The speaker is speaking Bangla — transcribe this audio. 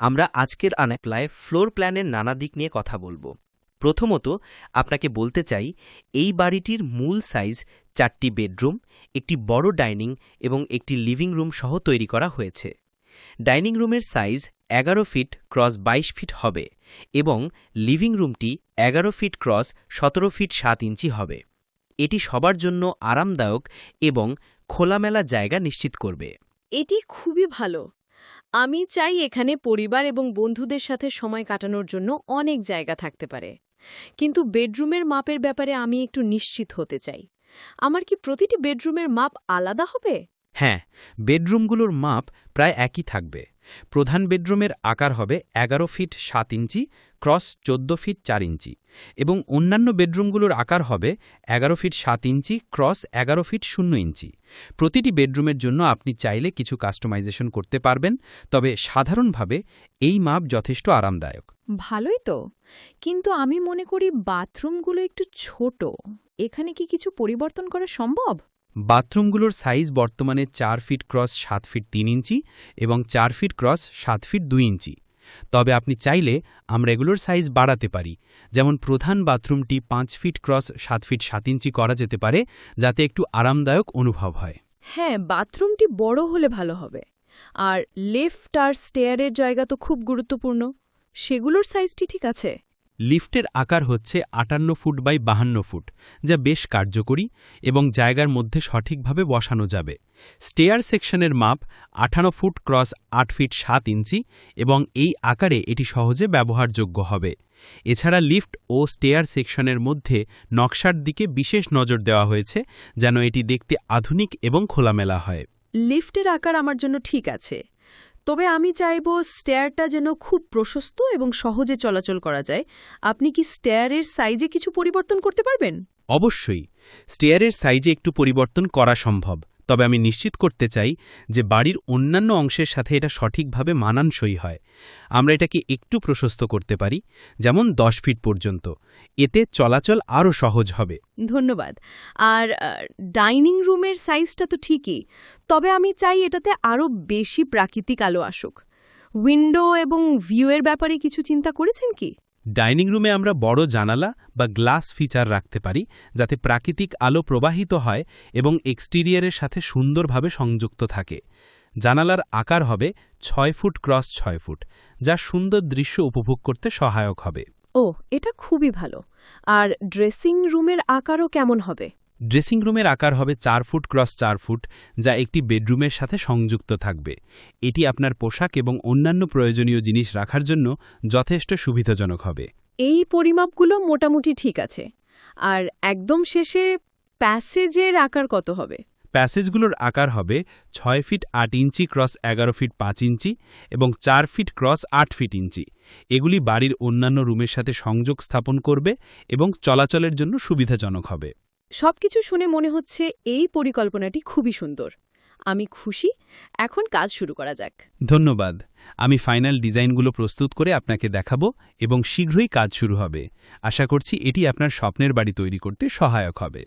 আমরা আজকের আনাপ্লায় ফ্লোর প্ল্যানের নানা দিক নিয়ে কথা বলব। প্রথমত, আপনাকে বলতে চাই, এই বাড়িটির মূল সাইজ চারটি বেডরুম একটি বড় ডাইনিং এবং একটি লিভিং রুম সহ তৈরি করা হয়েছে। ডাইনিং রুমের সাইজ এগারো ফিট ক্রস বাইশ ফিট হবে এবং লিভিং রুমটি এগারো ফিট ক্রস সতেরো ফিট সাত ইঞ্চি হবে। এটি সবার জন্য আরামদায়ক এবং খোলামেলা জায়গা নিশ্চিত করবে। এটি খুবই ভালো। আমি চাই এখানে পরিবার এবং বন্ধুদের সাথে সময় কাটানোর জন্য অনেক জায়গা থাকতে পারে। কিন্তু বেডরুমের মাপের ব্যাপারে আমি একটু নিশ্চিত হতে চাই। আমার কি প্রতিটি বেডরুমের মাপ আলাদা হবে? হ্যাঁ বেডরুমগুলোর মাপ প্রায় একই থাকবে। প্রধান বেডরুমের আকার হবে এগারো ফিট সাত ইঞ্চি, ক্রস চোদ্দ ফিট চার ইঞ্চি এবং অন্যান্য বেডরুমগুলোর আকার হবে এগারো ফিট সাত ইঞ্চি, ক্রস এগারো ফিট শূন্য ইঞ্চি। প্রতিটি বেডরুমের জন্য আপনি চাইলে কিছু কাস্টমাইজেশন করতে পারবেন, তবে সাধারণভাবে এই মাপ যথেষ্ট আরামদায়ক। ভালোই তো। কিন্তু আমি মনে করি বাথরুমগুলো একটু ছোট। এখানে কি কিছু পরিবর্তন করা সম্ভব? বাথরুমগুলোর সাইজ বর্তমানে চার ফিট ক্রস সাত ফিট তিন ইঞ্চি এবং চার ফিট ক্রস সাত ফিট দুই ইঞ্চি। তবে আপনি চাইলে আমরা এগুলোর সাইজ বাড়াতে পারি। যেমন প্রধান বাথরুমটি পাঁচ ফিট ক্রস সাত ফিট সাত ইঞ্চি করা যেতে পারে, যাতে একটু আরামদায়ক অনুভব হয়। হ্যাঁ বাথরুমটি বড় হলে ভালো হবে। আর লিফট আর স্টেয়ারের জায়গা তো খুব গুরুত্বপূর্ণ। সেগুলোর সাইজটি ঠিক আছে? লিফটের আকার হচ্ছে আটান্ন ফুট বাই বাহান্ন ফুট, যা বেশ কার্যকরী এবং জায়গার মধ্যে সঠিকভাবে বসানো যাবে। স্টেয়ার সেকশনের মাপ আঠানো ফুট ক্রস আট ফিট সাত ইঞ্চি এবং এই আকারে এটি সহজে ব্যবহারযোগ্য হবে। এছাড়া লিফট ও স্টেয়ার সেকশনের মধ্যে নকশার দিকে বিশেষ নজর দেওয়া হয়েছে, যেন এটি দেখতে আধুনিক এবং খোলামেলা হয়। লিফটের আকার আমার জন্য ঠিক আছে। তবে আমি চাইব স্টেয়ারটা যেন খুব প্রশস্ত এবং সহজে চলাচল করা যায়। আপনি কি স্টেয়ারের সাইজে কিছু পরিবর্তন করতে পারবেন? অবশ্যই। স্টেয়ারের সাইজে একটু পরিবর্তন করা সম্ভব। তবে আমি নিশ্চিত করতে চাই যে বাড়ির অন্যান্য অংশের সাথে এটা সঠিকভাবে মানানসই হয়। আমরা এটাকে একটু প্রশস্ত করতে পারি, যেমন দশ ফিট পর্যন্ত। এতে চলাচল আরও সহজ হবে। ধন্যবাদ। আর ডাইনিং রুমের সাইজটা তো ঠিকই, তবে আমি চাই এটাতে আরও বেশি প্রাকৃতিক আলো আসুক। উইন্ডো এবং ভিউয়ের ব্যাপারে কিছু চিন্তা করেছেন কি? ডাইনিং রুমে আমরা বড় জানালা বা গ্লাস ফিচার রাখতে পারি, যাতে প্রাকৃতিক আলো প্রবাহিত হয় এবং এক্সটিরিয়ারের সাথে সুন্দরভাবে সংযুক্ত থাকে। জানালার আকার হবে ছয় ফুট ক্রস ছয় ফুট, যা সুন্দর দৃশ্য উপভোগ করতে সহায়ক হবে। ও, এটা খুবই ভালো। আর ড্রেসিং রুমের আকারও কেমন হবে? ড্রেসিং রুমের আকার হবে চার ফুট ক্রস চার ফুট যা একটি বেডরুমের সাথে সংযুক্ত থাকবে। এটি আপনার পোশাক এবং অন্যান্য প্রয়োজনীয় জিনিস রাখার জন্য যথেষ্ট সুবিধাজনক হবে। এই পরিমাপগুলো মোটামুটি ঠিক আছে। আর একদম শেষে প্যাসেজের আকার কত হবে? প্যাসেজগুলোর আকার হবে ছয় ফিট আট ইঞ্চি ক্রস এগারো ফিট পাঁচ ইঞ্চি এবং চার ফিট ক্রস আট ফিট ইঞ্চি। এগুলি বাড়ির অন্যান্য রুমের সাথে সংযোগ স্থাপন করবে এবং চলাচলের জন্য সুবিধাজনক হবে। সবকিছু শুনে মনে হচ্ছে এই পরিকল্পনাটি খুবই সুন্দর। আমি খুশি। এখন কাজ শুরু করা যাক। ধন্যবাদ। আমি ফাইনাল ডিজাইনগুলো প্রস্তুত করে আপনাকে দেখাবো এবং শীঘ্রই কাজ শুরু হবে। আশা করছি এটি আপনার স্বপ্নের বাড়ি তৈরি করতে সহায়ক হবে।